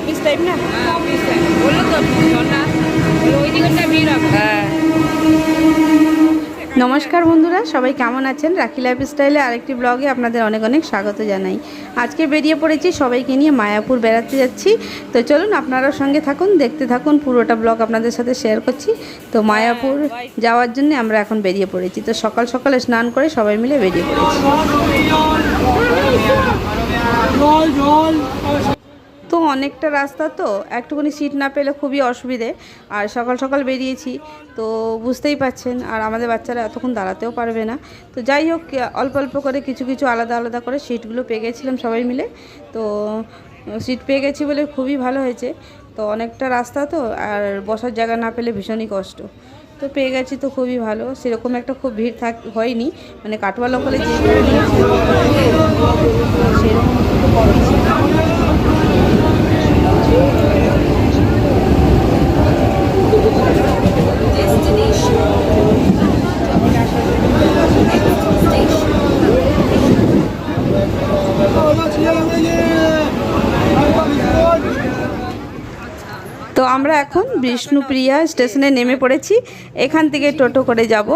Office time না হ্যাঁ office time বলল তো না? ওই দিকটা ভিড় হবে হ্যাঁ। নমস্কার বন্ধুরা সবাই কেমন আছেন? রাখি লাইফ স্টাইলে আরেকটি ব্লগে আপনাদের অনেক অনেক স্বাগত জানাই। আজকে বেরিয়ে পড়েছি সবাইকে নিয়ে মায়াপুর বেড়াতে যাচ্ছি। তো চলুন আপনারাও সঙ্গে থাকুন দেখতে থাকুন পুরোটা ব্লগ আপনাদের সাথে শেয়ার করছি। তো মায়াপুর যাওয়ার জন্য আমরা এখন বেরিয়ে পড়েছি। তো সকাল সকালে স্নান করে সবাই মিলে বেরিয়ে পড়েছি। অনেকটা রাস্তা তো, একটুখানি সিট না পেলে খুবই অসুবিধে। আর সকাল সকাল বেরিয়েছি, তো বুঝতেই পাচ্ছেন আর আমাদের বাচ্চারা এতক্ষণ দাঁড়াতেও পারবে না। তো যাই হোক, অল্প অল্প করে কিছু কিছু আলাদা আলাদা করে সিটগুলো পেয়ে গেছিলাম সবাই মিলে। তো সিট পেয়ে গেছি বলে খুবই ভালো হয়েছে। তো অনেকটা রাস্তা তো, আর বসার জায়গা না পেলে ভীষণই কষ্ট। তো পেয়ে গেছি তো খুবই ভালো। সেরকম একটা খুব ভিড় থাক, হয়নি। মানে কাটোয়া লোকালে যে সেরকম একটু কমই ছিল। তো আমরা এখন বিষ্ণুপ্রিয়া স্টেশনে নেমে পড়েছি। এখান থেকে টোটো করে যাব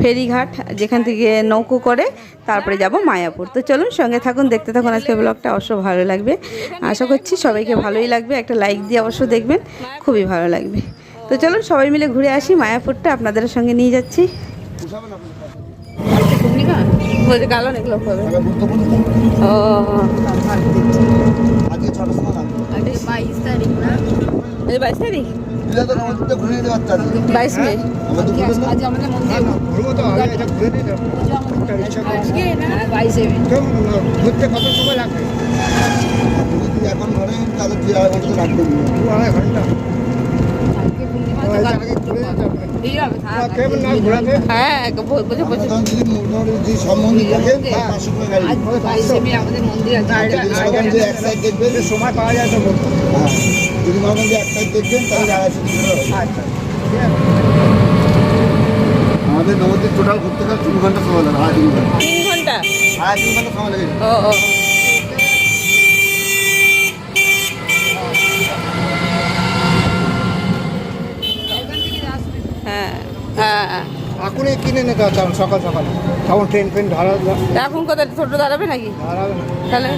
ফেরিঘাট যেখান থেকে নৌকো করে তারপরে যাব মায়াপুর। তো চলুন সঙ্গে থাকুন দেখতে থাকুন আজকে ব্লগটা অবশ্য ভালো লাগবে। আশা করছি সবাইকে ভালোই লাগবে একটা লাইক দিয়ে অবশ্য দেখবেন খুবই ভালো লাগবে। তো চলুন সবাই মিলে ঘুরে আসি মায়াপুরটা আপনাদের সঙ্গে নিয়ে যাচ্ছি। হবে? ও বাইশ তারিখ? আমাদের তো ঘুরে নিতে পারতাম বাইশ মে। ঘুরতে কত সময় লাগবে যদি এখন ঘরে তাহলে দুই আড়াই ঘণ্টা লাগবে? দু আড়াই ঘণ্টা। আজ বাইশে মে আমাদের মন্দির আছে। যদি সময় পাওয়া যায় তো বলব হ্যাঁ যদি ভাবেন যে এক সাইড দেখবেন তাহলে আড়াইশো আচ্ছা আমাদের নবদ্বীপ টোটাল ঘুরতে গেলে তিন ঘণ্টা সময় লাগে। তিন ঘণ্টা। তিন তিন ঘণ্টা সময় লাগে। ও ও হ্যাঁ হ্যাঁ এখনই কিনে নিতে আমার সকাল সকাল। তখন ট্রেন ফ্রেন ধরা এখন কোথায় ছোটো দাঁড়াবে নাকি? ধরাবে না। তাহলে?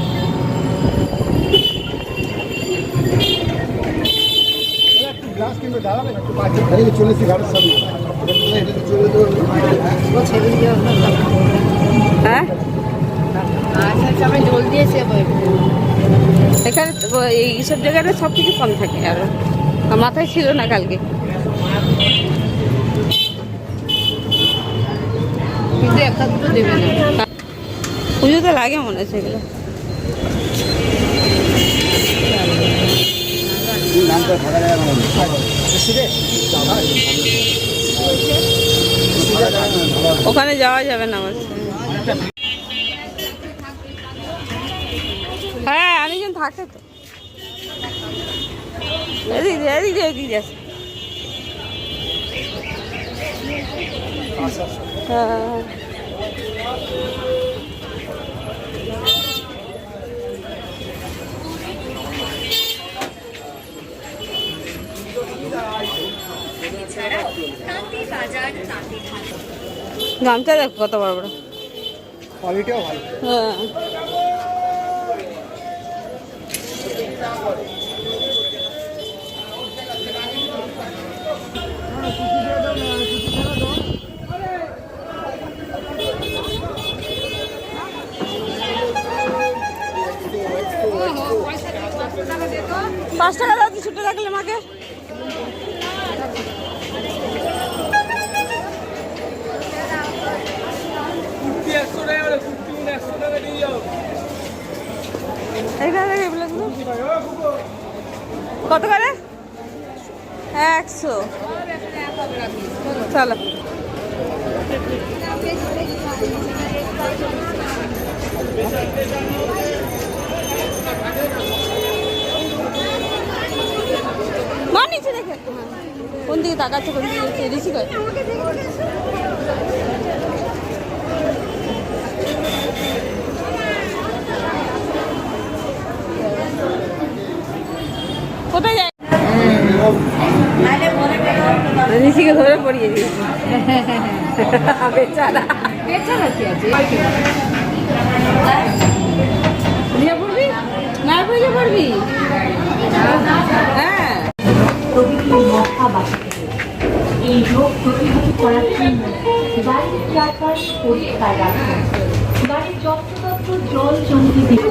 একটু গ্লাস কিনবে দাঁড়াবে একটু পাঁচ সামনে। হ্যাঁ? সবাই জল দিয়েছে এখানে এইসব জায়গাটা সব কিছু কম থাকে আর মাথায় ছিল না কালকে। কিন্তু একটা দুটো দেবে না। পুজোতে লাগে মনে হচ্ছে এগুলো। ওখানে যাওয়া যাবে না হ্যাঁ অনেকজন থাকে তো। এদিক দিয়ে এদিক দিয়ে এদিক দিয়ে গামছা দেখো কত বড় বড়। কোয়ালিটিও ভালো। হ্যাঁ। এগুলো কত করে? একশো। চলো। মা নিচে দেখে কোন দিকে তাকাচ্ছে কোন দিকে যাচ্ছে ঋষি কয়? কোথায় যায়? ঋষিকে ধরে পড়িয়ে দিয়েছি। বেচারা। বেচারা কি আছে? নিয়ে পড়বি? না পড়বি? চারপাশ পরিষ্কার। রাখুন বাড়ির যত্রতত্র জল জমতে দিন।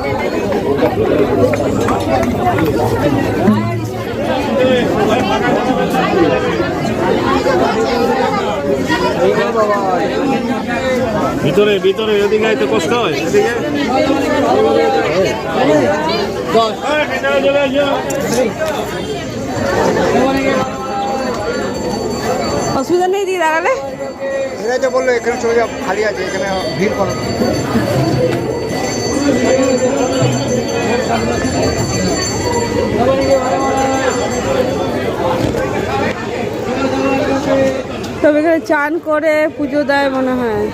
ভিতরে ভিতরে এদিকে আইতে কষ্ট হয় এদিকে। অসুবিধা নেই দিয়ে দাঁড়ালে এরাই তো বলল এখানে চলে যাও খালি আছে এখানে ভিড় করো। তবে এখানে চান করে পুজো দেয় মনে হয়।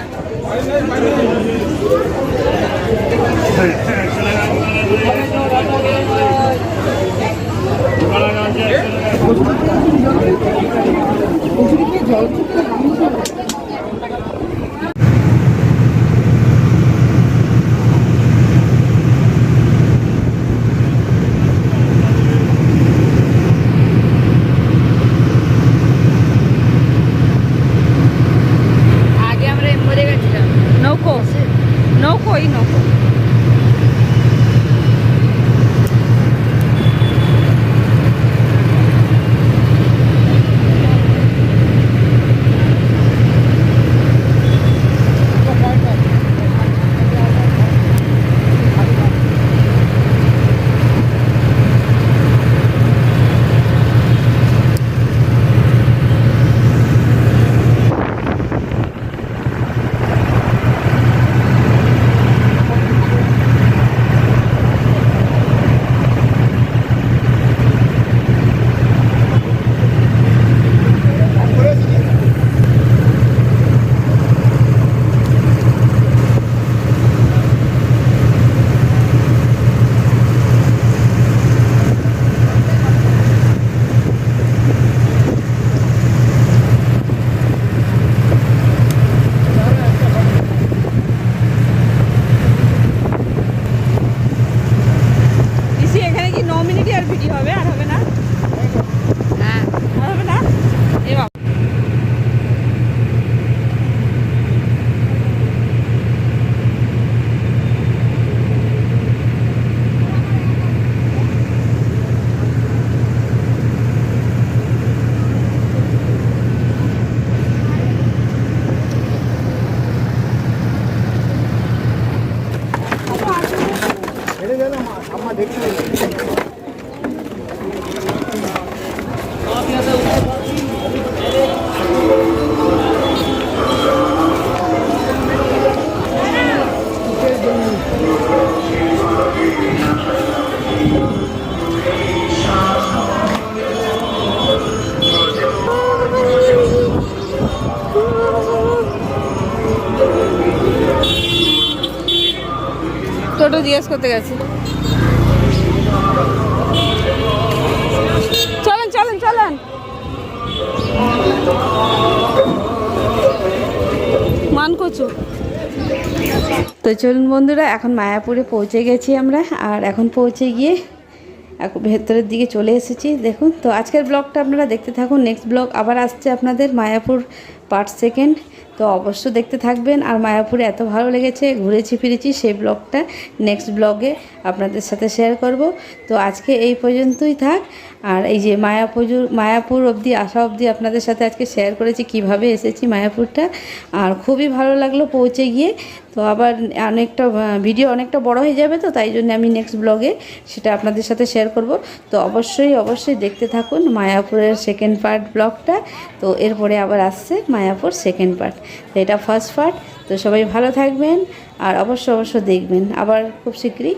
টোটো জিজ্ঞেস করতে গেছে তো চলুন বন্ধুরা, এখন মায়াপুরে পৌঁছে গেছি আমরা, আর এখন পৌঁছে গিয়ে এখন ভেতরের দিকে চলে এসেছি। দেখুন, তো আজকের ব্লগটা আপনারা দেখতে থাকুন। নেক্সট ব্লগ আবার আসছে আপনাদের মায়াপুর পার্ট সেকেন্ড। তো অবশ্য দেখতে থাকবেন আর মায়াপুরে এত ভালো লেগেছে, ঘুরেছি ফিরেছি সেই ব্লগটা নেক্সট ব্লগে আপনাদের সাথে শেয়ার করব। তো আজকে এই পর্যন্তই থাক। আর এই যে মায়াপুর মায়াপুর অবধি, আসা অবধি আপনাদের সাথে আজকে শেয়ার করেছি কীভাবে এসেছি মায়াপুরটা। আর খুবই ভালো লাগল পৌঁছে গিয়ে। তো আবার অনেকটা ভিডিও অনেকটা বড় হয়ে যাবে তো, তাই জন্য আমি নেক্সট ব্লগে সেটা আপনাদের সাথে শেয়ার করব। তো অবশ্যই অবশ্যই দেখতে থাকুন মায়াপুরের সেকেন্ড পার্ট ব্লগটা। তো এরপরে আবার আসছে মায়াপুর সেকেন্ড পার্ট তো এটা ফার্স্ট পার্ট তো সবাই ভালো থাকবেন আর অবশ্য অবশ্য দেখবেন। আবার খুব শীঘ্রই